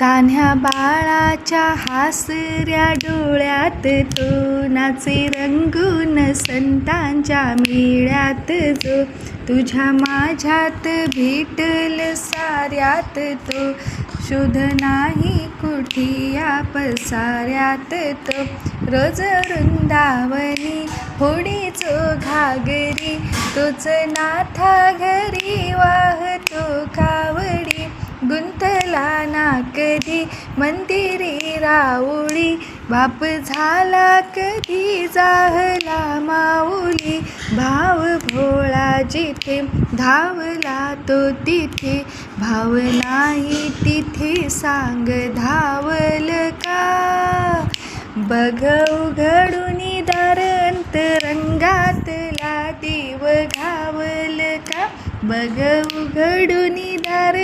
तान्ह्या बाळाच्या हासऱ्या डोळ्यात तो नाचे रंगून संतांच्या मिळ्यात जो तुझ्या माझ्यात भेटल साऱ्यात तो. शोध नाही कुठी या पसाऱ्यात तो. रोज वृंदावनी होडीचो घागरी तोच नाथा घरी वाहतो कावडी. गुंतला कधी मंदिरी राऊळी? बाप झाला कधी जाहला माऊली? भाव भोळा जिथे धावला तो तिथे. भाव नाही तिथे सांग धावल का? बघ उघडून दार अंतरंगातला देव घावल का? बघ उघडून दार